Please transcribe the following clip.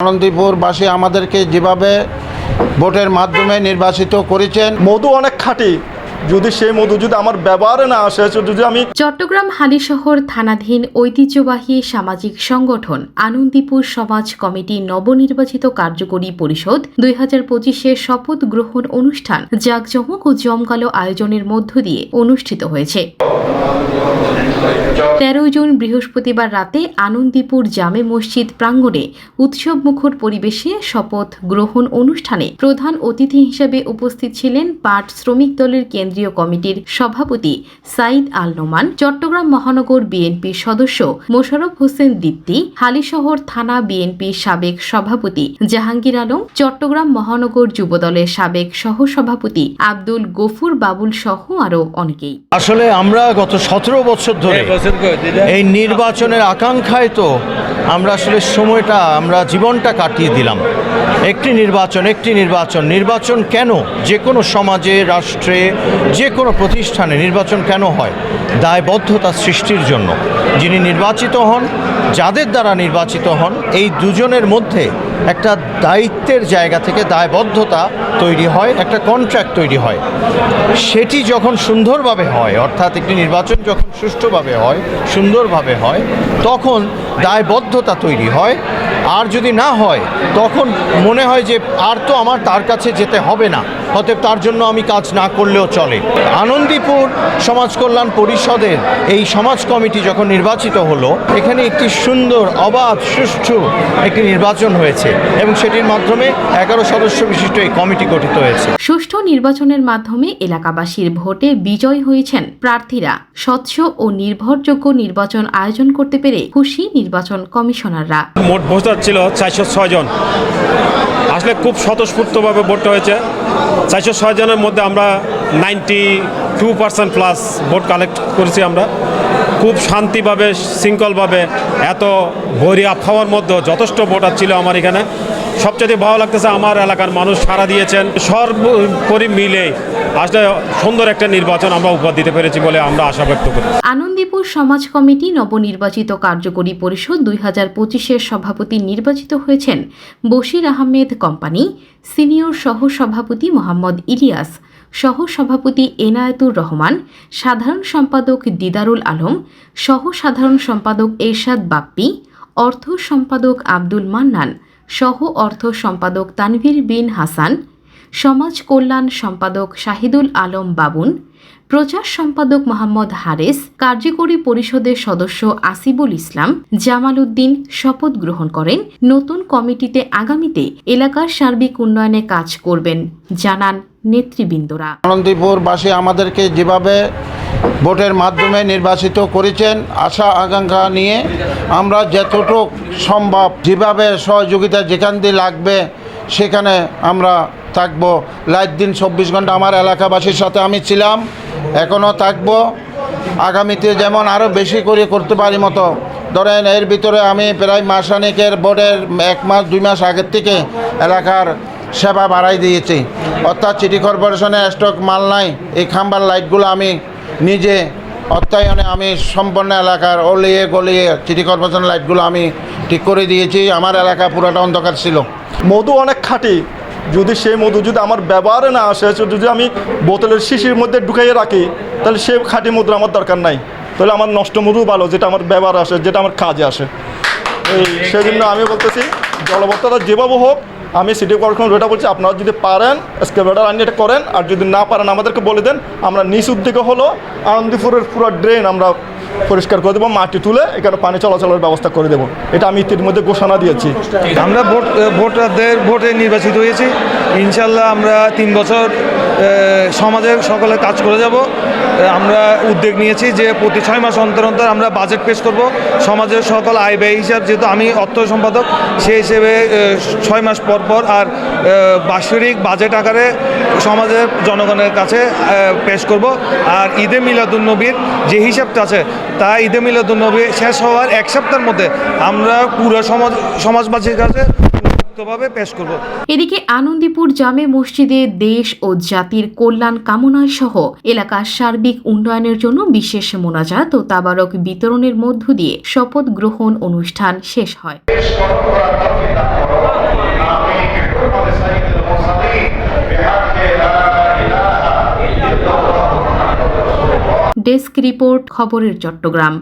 আনন্দীপুরবাসী আমাদেরকে যেভাবে ভোটের মাধ্যমে নির্বাচিত করেছেন মধু অনেক খাঁটি। যদি সেই মধু যদি আমার ব্যবহারে না আসে যদি আমি চট্টগ্রাম হালিশহর থানাধীন ঐতিহ্যবাহী সামাজিক সংগঠন আনন্দীপুর সমাজ কমিটি নবনির্বাচিত কার্যকরী পরিষদ দুই হাজার পঁচিশে শপথ গ্রহণ অনুষ্ঠান জাঁকজমক ও জমকালো আয়োজনের মধ্য দিয়ে অনুষ্ঠিত হয়েছে। তেরো জুন বৃহস্পতিবার রাতে আনন্দীপুর জামে মসজিদ প্রাঙ্গণে উৎসব মুখর পরিবেশে শপথ গ্রহণ অনুষ্ঠানে প্রধান অতিথি হিসেবে উপস্থিত ছিলেন পাট শ্রমিক দলের কেন্দ্রীয় কমিটির সভাপতি সাইদ আল নোমান চট্টগ্রাম মহানগর বিএনপির সদস্য মোশারফ হোসেন দীপ্তি হালিশহর থানা বিএনপির সাবেক সভাপতি জাহাঙ্গীর আলম চট্টগ্রাম মহানগর যুবদলের সাবেক সহসভাপতি আব্দুল গফুর বাবুল সহ আরও অনেকেই। আসলে আমরা গত সতেরো বছর ধরে এই নির্বাচনের আকাঙ্ক্ষায় তো আমরা আসলে সময়টা, আমরা জীবনটা কাটিয়ে দিলাম। একটি নির্বাচন একটি নির্বাচন। নির্বাচন কেন? যে কোনো সমাজে, রাষ্ট্রে, যে কোনো প্রতিষ্ঠানে নির্বাচন কেন হয়? দায়বদ্ধতা সৃষ্টির জন্য। যিনি নির্বাচিত হন, যাদের দ্বারা নির্বাচিত হন, এই দুজনের মধ্যে একটা দায়িত্বের জায়গা থেকে দায়বদ্ধতা তৈরি হয়, একটা কন্ট্রাক্ট তৈরি হয়। সেটি যখন সুন্দরভাবে হয়, অর্থাৎ একটি নির্বাচন যখন সুষ্ঠুভাবে হয়, সুন্দরভাবে হয়, তখন দায়বদ্ধতা তৈরি হয়। আর যদি না হয় তখন মনে হয় যে আর তো আমার তার কাছে যেতে হবে না। অতএব তার জন্য আমি কাজ না করলেও চলে। আনন্দীপুর সমাজ কল্যাণ পরিষদের এই সমাজ কমিটি যখন নির্বাচিত হলো এখানে একটি সুন্দর অবাধ সুষ্ঠু একটি নির্বাচন হয়েছে এবং সেটির মাধ্যমে এগারো সদস্য বিশিষ্ট এই কমিটি গঠিত হয়েছে। সুষ্ঠু নির্বাচনের মাধ্যমে এলাকাবাসীর ভোটে বিজয় হয়েছেন প্রার্থীরা। স্বচ্ছ ও নির্ভরযোগ্য নির্বাচন আয়োজন করতে পেরে খুশি নির্বাচন কমিশনাররা। মোট ভোটার ছিল চারশো ছয়জন আসলে খুব স্বতঃস্ফূর্তভাবে ভোটটা হয়েছে। চারশো ছয়জনের মধ্যে আমরা ninety two percent plus vote collect করেছি আমরা। খুব শান্তিভাবে, শৃঙ্খলভাবে এত ভরি আবহাওয়ার মধ্যে যথেষ্ট ভোটার ছিল আমার এখানে। সবচেয়ে ভালো লাগতেছে আমার এলাকার মানুষ সাড়া দিয়েছেন। সর্বোপরি মিলে আসলে সুন্দর একটা নির্বাচন আমরা উপহার দিতে পেরেছি বলে আমরা আশা ব্যক্ত করি। আনন্দীপুর সমাজ কমিটি নবনির্বাচিত কার্যকরী পরিষদ দুই হাজার পঁচিশের সভাপতি নির্বাচিত হয়েছেন বশির আহমেদ কোম্পানি, সিনিয়র সহ সভাপতি মোহাম্মদ ইলিয়াস সহ সভাপতি এনায়েতুর রহমান, সাধারণ সম্পাদক দিদারুল আলম সহ সাধারণ সম্পাদক এরশাদ বাপ্পি অর্থ সম্পাদক আব্দুল মান্নান সহ অর্থ সম্পাদক তানভীর বিন হাসান, সমাজ কল্যাণ সম্পাদক শাহিদুল আলম বাবুন, প্রচার সম্পাদক মোহাম্মদ হারেস, কার্যকরী পরিষদের সদস্য আসিবুল ইসলাম, জামাল উদ্দিন শপথ গ্রহণ করেন। নতুন কমিটিতে আগামীতে এলাকার সার্বিক উন্নয়নে কাজ করবেন, জানান নেতৃবৃন্দরা। আনন্দীপুরবাসী আমাদেরকে যেভাবে ভোটের মাধ্যমে নির্বাচিত করেছেন, আশা, আকাঙ্ক্ষা নিয়ে আমরা যতটুক সম্ভব যেভাবে সহযোগিতা যেখান দিয়ে লাগবে, সেখানে আমরা থাকব। লাইট দিন চব্বিশ ঘণ্টা আমার এলাকাবাসীর সাথে আমি ছিলাম, এখনও থাকব। আগামীতে যেমন আরও বেশি করে করতে পারি মতো। ধরেন এর ভিতরে আমি প্রায় মাসানিকের বোর্ডের এক মাস, দুই মাস আগের থেকে এলাকার সেবা বাড়াই দিয়েছি। অর্থাৎ সিটি কর্পোরেশনের স্টক মাল নাই, এই খাম্বার লাইটগুলো আমি নিজে অর্থায়নে আমি সম্পন্ন এলাকার অলিয়ে গলিয়ে সিটি কর্পোরেশন লাইটগুলো আমি ঠিক করে দিয়েছি, আমার এলাকা পুরোটা অন্ধকার ছিল। মধু অনেক খাঁটি। যদি সেই মধু যদি আমার ব্যবহারে না আসে যদি আমি বোতলের শিশির মধ্যে ঢুকাইয়ে রাখি, তাহলে সে খাঁটি মধু আমার দরকার নাই। তাহলে আমার নষ্ট মধু ভালো, যেটা আমার ব্যবহার আসে, যেটা আমার কাজে আসে। এই, সেজন্য আমি বলতেছি জলবদ্ধতা যেভাবে হোক আমি সিটি কর্পোরেশন যেটা বলছি, আপনারা যদি পারেন স্কেভেটার আনি, এটা করেন, আর যদি না পারেন, আমাদেরকে বলে দেন, আমরা নিচ উদ্দিকে হলো আনন্দপুরের পুরো ড্রেন আমরা পরিষ্কার করে দেবো, মাটি তুলে এখানে পানি চলাচলের ব্যবস্থা করে দেবো। এটা আমি ইতিমধ্যে ঘোষণা দিয়েছি। আমরা ভোট ভোটারদের ভোটে নির্বাচিত হয়েছি। ইনশাল্লাহ আমরা তিন বছর সমাজের সকলে কাজ করে যাব। আমরা উদ্যোগ নিয়েছি যে প্রতি ছয় মাস অন্তর অন্তর আমরা বাজেট পেশ করব। সমাজের সকল আয় ব্যয় হিসাব, যেহেতু আমি অর্থ সম্পাদক, সেই হিসেবে ছয় মাস পর পর আর বাৎসরিক বাজেট আকারে সমাজের জনগণের কাছে পেশ করব। আর ঈদে মিলাদুন্নবীর যে হিসাবটা আছে, তা ঈদে মিলাদুন্নবী শেষ হওয়ার এক সপ্তাহের মধ্যে আমরা পুরো সমাজ, সমাজবাসীর কাছে যুক্তভাবে পেশ করব। এদিকে আনন্দীপুর জামে মসজিদে দেশ ও জাতির কল্যাণ কামনায় সহ এলাকার সার্বিক উন্নয়নের জন্য বিশেষ মোনাজাত ও তাবারক বিতরণের মধ্য দিয়ে শপথ গ্রহণ অনুষ্ঠান শেষ হয়। ডেস্ক রিপোর্ট খবরের চট্টগ্রাম।